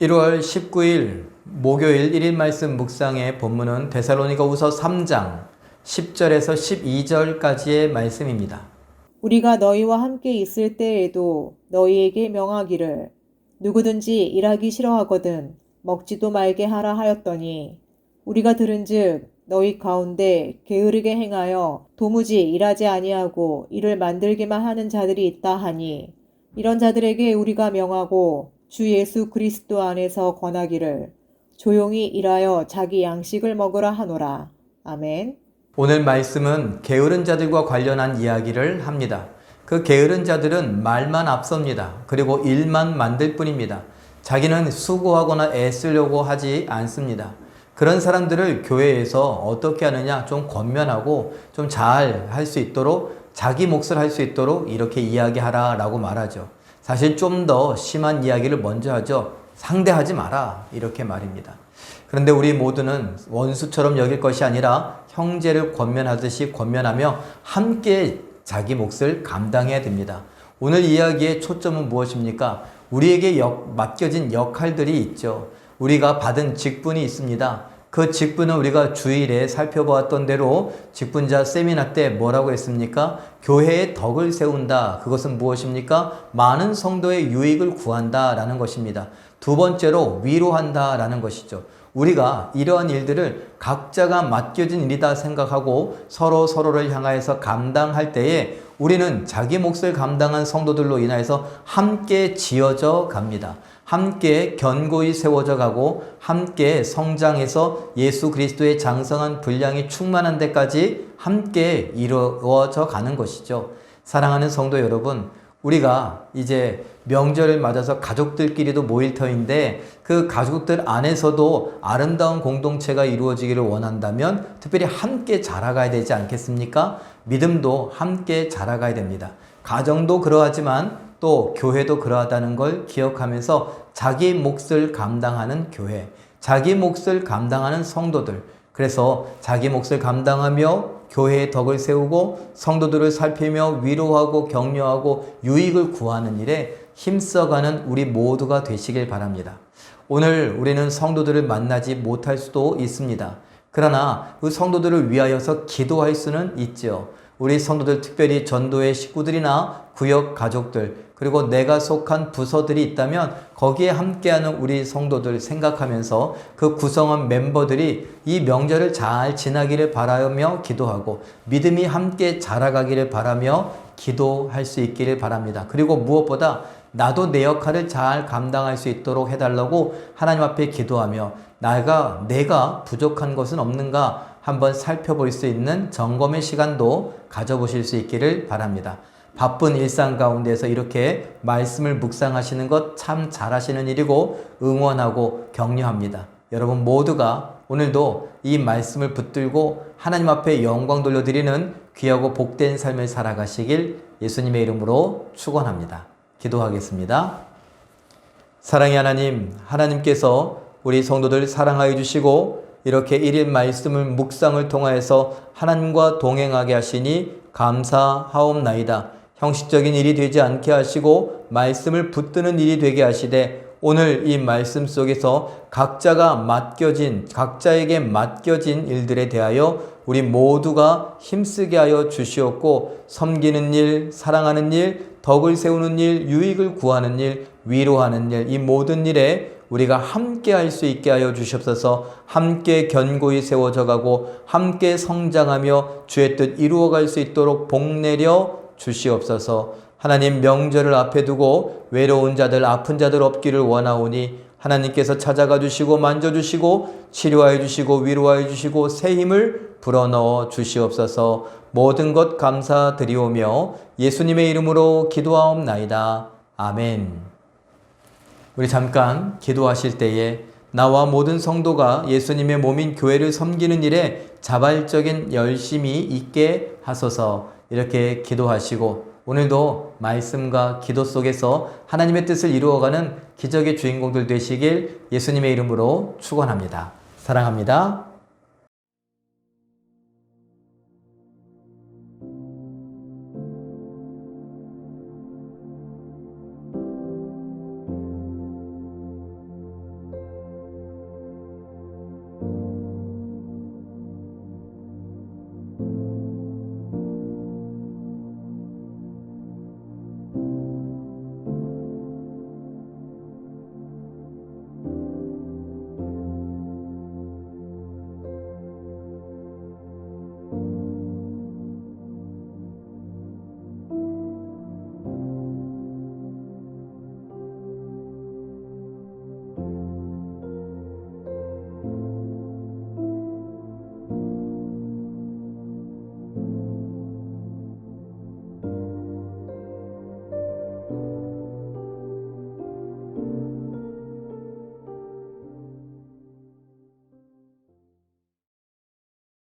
1월 19일 목요일 1일 말씀 묵상의 본문은 데살로니가 우서 3장 10절에서 12절까지의 말씀입니다. 우리가 너희와 함께 있을 때에도 너희에게 명하기를 누구든지 일하기 싫어하거든 먹지도 말게 하라 하였더니 우리가 들은즉 너희 가운데 게으르게 행하여 도무지 일하지 아니하고 일을 만들기만 하는 자들이 있다 하니 이런 자들에게 우리가 명하고 주 예수 그리스도 안에서 권하기를 조용히 일하여 자기 양식을 먹으라 하노라 아멘. 오늘 말씀은 게으른 자들과 관련한 이야기를 합니다. 그 게으른 자들은 말만 앞섭니다. 그리고 일만 만들 뿐입니다. 자기는 수고하거나 애쓰려고 하지 않습니다. 그런 사람들을 교회에서 어떻게 하느냐 좀 권면하고 좀 잘 할 수 있도록 자기 몫을 할 수 있도록 이렇게 이야기하라 라고 말하죠. 사실 좀 더 심한 이야기를 먼저 하죠. 상대하지 마라. 이렇게 말입니다. 그런데 우리 모두는 원수처럼 여길 것이 아니라 형제를 권면하듯이 권면하며 함께 자기 몫을 감당해야 됩니다. 오늘 이야기의 초점은 무엇입니까? 우리에게 역, 맡겨진 역할들이 있죠. 우리가 받은 직분이 있습니다. 그 직분은 우리가 주일에 살펴보았던 대로 직분자 세미나 때 뭐라고 했습니까? 교회의 덕을 세운다. 그것은 무엇입니까? 많은 성도의 유익을 구한다. 라는 것입니다. 두 번째로 위로한다. 라는 것이죠. 우리가 이러한 일들을 각자가 맡겨진 일이다 생각하고 서로 서로를 향하여서 감당할 때에 우리는 자기 몫을 감당한 성도들로 인하여서 함께 지어져 갑니다. 함께 견고히 세워져 가고 함께 성장해서 예수 그리스도의 장성한 분량이 충만한 데까지 함께 이루어져 가는 것이죠. 사랑하는 성도 여러분, 우리가 이제 명절을 맞아서 가족들끼리도 모일 터인데 그 가족들 안에서도 아름다운 공동체가 이루어지기를 원한다면 특별히 함께 자라가야 되지 않겠습니까? 믿음도 함께 자라가야 됩니다. 가정도 그러하지만 또 교회도 그러하다는 걸 기억하면서 자기 몫을 감당하는 교회, 자기 몫을 감당하는 성도들, 그래서 자기 몫을 감당하며 교회의 덕을 세우고 성도들을 살피며 위로하고 격려하고 유익을 구하는 일에 힘써가는 우리 모두가 되시길 바랍니다. 오늘 우리는 성도들을 만나지 못할 수도 있습니다. 그러나 그 성도들을 위하여서 기도할 수는 있죠. 우리 성도들 특별히 전도의 식구들이나 구역 가족들 그리고 내가 속한 부서들이 있다면 거기에 함께하는 우리 성도들 생각하면서 그 구성원 멤버들이 이 명절을 잘 지나기를 바라며 기도하고 믿음이 함께 자라가기를 바라며 기도할 수 있기를 바랍니다. 그리고 무엇보다 나도 내 역할을 잘 감당할 수 있도록 해달라고 하나님 앞에 기도하며 나가 내가 부족한 것은 없는가 한번 살펴볼 수 있는 점검의 시간도 가져보실 수 있기를 바랍니다. 바쁜 일상 가운데서 이렇게 말씀을 묵상하시는 것 참 잘하시는 일이고 응원하고 격려합니다. 여러분 모두가 오늘도 이 말씀을 붙들고 하나님 앞에 영광 돌려드리는 귀하고 복된 삶을 살아가시길 예수님의 이름으로 축원합니다. 기도하겠습니다. 사랑의 하나님, 하나님께서 우리 성도들 사랑하여 주시고 이렇게 일일 말씀을 묵상을 통하여서 하나님과 동행하게 하시니 감사하옵나이다. 형식적인 일이 되지 않게 하시고 말씀을 붙드는 일이 되게 하시되 오늘 이 말씀 속에서 각자가 맡겨진 각자에게 맡겨진 일들에 대하여 우리 모두가 힘쓰게 하여 주시옵고 섬기는 일, 사랑하는 일, 덕을 세우는 일, 유익을 구하는 일, 위로하는 일, 이 모든 일에 우리가 함께 할 수 있게 하여 주시옵소서. 함께 견고히 세워져 가고 함께 성장하며 주의 뜻 이루어 갈 수 있도록 복내려 주시옵소서. 하나님 명절을 앞에 두고 외로운 자들 아픈 자들 없기를 원하오니 하나님께서 찾아가 주시고 만져 주시고 치료하여 주시고 위로하여 주시고 새 힘을 불어넣어 주시옵소서. 모든 것 감사드리오며 예수님의 이름으로 기도하옵나이다. 아멘. 우리 잠깐 기도하실 때에 나와 모든 성도가 예수님의 몸인 교회를 섬기는 일에 자발적인 열심이 있게 하소서 이렇게 기도하시고 오늘도 말씀과 기도 속에서 하나님의 뜻을 이루어가는 기적의 주인공들 되시길 예수님의 이름으로 축원합니다. 사랑합니다.